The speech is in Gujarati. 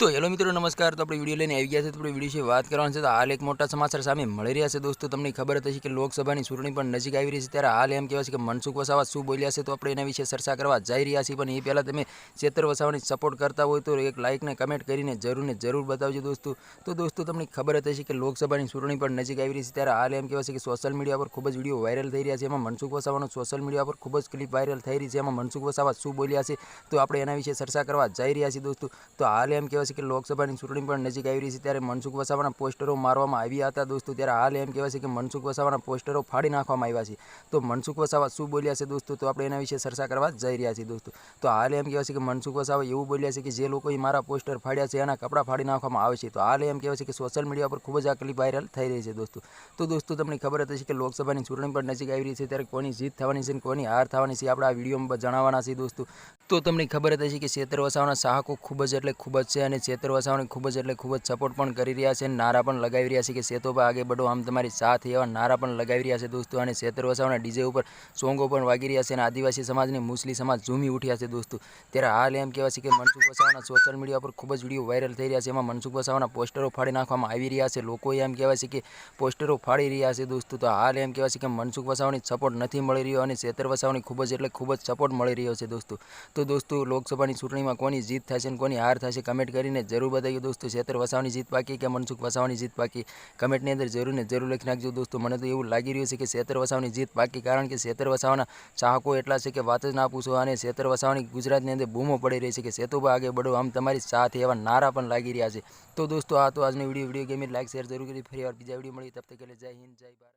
તો હેલો મિત્રો, નમસ્કાર. તો આપણે વીડિયો લઈને આવી ગયા છે. તો આપણે વીડિયો વિશે વાત કરવાની છે તો હાલ એક મોટા સમાચાર સામે મળી રહ્યા છે દોસ્તો. તમને ખબર હતી કે લોકસભાની ચૂંટણી પણ નજીક આવી રહી છે. ત્યારે હાલ એમ કહેવાય છે કે મનસુખ વસાવા શું બોલ્યા છે તો આપણે એના વિશે ચર્ચા કરવા જઈ રહ્યા છીએ. પણ એ પહેલાં તમે ચેતર વસાવાની સપોર્ટ કરતા હોય તો એક લાઇકને કમેન્ટ કરીને જરૂર ને જરૂર બતાવજો દોસ્તો. તો દોસ્તો, તમને ખબર હતી કે લોકસભાની ચૂંટણી પણ નજીક આવી રહી છે. ત્યારે હાલ એમ કહેવાય છે કે સોશિયલ મીડિયા પર ખૂબ જ વીડિયો વાયરલ થઈ રહ્યા છે. એમાં મનસુખ વસાવાનો સોશિયલ મીડિયા પર ખૂબ જ ક્લિપ વાયરલ થઈ રહી છે. એમાં મનસુખ વસાવા શું બોલ્યા છે તો આપણે એના વિશે ચર્ચા કરવા જઈ રહ્યા છીએ દોસ્તો. તો હાલ એમ કહેવાય છે કે લોકસભાની ચૂંટણી પણ નજીક આવી રહી છે. ત્યારે મનસુખ વસાવાના પોસ્ટરો મારવામાં આવ્યા હતા દોસ્તો. ત્યારે હાલ એમ કહેવાય છે કે મનસુખ વસાવાના પોસ્ટરો ફાડી નાખવામાં આવ્યા છે. તો મનસુખ વસાવા શું બોલ્યા છે દોસ્તો? તો આપણે એના વિશે ચર્ચા કરવા જઈ રહ્યા છીએ દોસ્તો. તો હાલ એમ કહેવાય છે કે મનસુખ વસાવા એવું બોલ્યા છે કે જે લોકોએ મારા પોસ્ટર ફાડ્યા છે એના કપડાં ફાડી નાખવામાં આવે છે. તો હાલ એમ કહેવાય છે કે સોશિયલ મીડિયા પર ખૂબ જ આ ક્લિપ વાયરલ થઈ રહી છે દોસ્તો. તો દોસ્તો તમને ખબર હતી કે લોકસભાની ચૂંટણી પણ નજીક આવી રહી છે. ત્યારે કોની જીત થવાની છે અને કોની હાર થવાની છે આપણે આ વિડીયોમાં જણાવવાના છે દોસ્તો. તો તમને ખબર જ હશે કે ચેતર વસાવાના સાહકો ખૂબ જ એટલે ખૂબ જ છે અને ચેતર વસાવાને ખૂબ જ એટલે ખૂબ જ સપોર્ટ પણ કરી રહ્યા છે નારા પણ લગાવી રહ્યા છે કે સેતોબા આગે બડો આમ તમારી સાથ એવા નારા પણ લગાવી રહ્યા છે દોસ્તો અને ચેતર વસાવાના ડીજે ઉપર સોંગો પણ વાગી રહ્યા છે અને આદિવાસી સમાજને મુસ્લિમ સમાજ ઝૂમી ઉઠ્યા છે દોસ્તો. ત્યારે હાલ એમ કહેવાય છે કે મનસુખ વસાવાના સોશિયલ મીડિયા પર ખૂબ જ વીડિયો વાયરલ થઈ રહ્યા છે. એમાં મનસુખ વસાવાના પોસ્ટરો ફાડી નાખવામાં આવી રહ્યા છે. લોકોએ એમ કહેવાય છે કે પોસ્ટરો ફાડી રહ્યા છે દોસ્તો. તો હાલ એમ કહેવાય છે કે મનસુખ વસાવાની સપોર્ટ નથી મળી રહ્યો અને ચેતર વસાવાની ખૂબ જ એટલે ખૂબ જ સપોર્ટ મળી રહ્યો છે દોસ્તો. તો દોસ્તો, લોકસભાની ચૂંટણીમાં કોની જીત થશે અને કોની હાર થશે કમેન્ટ કરીને જરૂર બતાવીએ દોસ્તો. ક્ષેત્ર વસાવાની જીત બાકી કે મનસુખ વસાવાની જીત બાકી? કમેન્ટની અંદર જરૂર ને જરૂર લખી નાખજો દોસ્તો. મને તો એવું લાગી રહ્યું છે કે ક્ષેત્ર વસાવાની જીત બાકી, કારણ કે ક્ષેત્ર વસાવાના ચાહકો એટલા છે કે વાત જ ના પૂછો અને ક્ષેત્ર વસાવાની ગુજરાતની અંદર બૂમો પડી રહી છે કે સેતુભા આગે બડો આમ તમારી સાથે એવા નારા પણ લાગી રહ્યા છે. તો દોસ્તો, આ તો આજનો video video game like share જરૂર કરી. ફરી વાર બીજા વીડિયો મળી તબ તક જય હિન્દ, જય ભારત.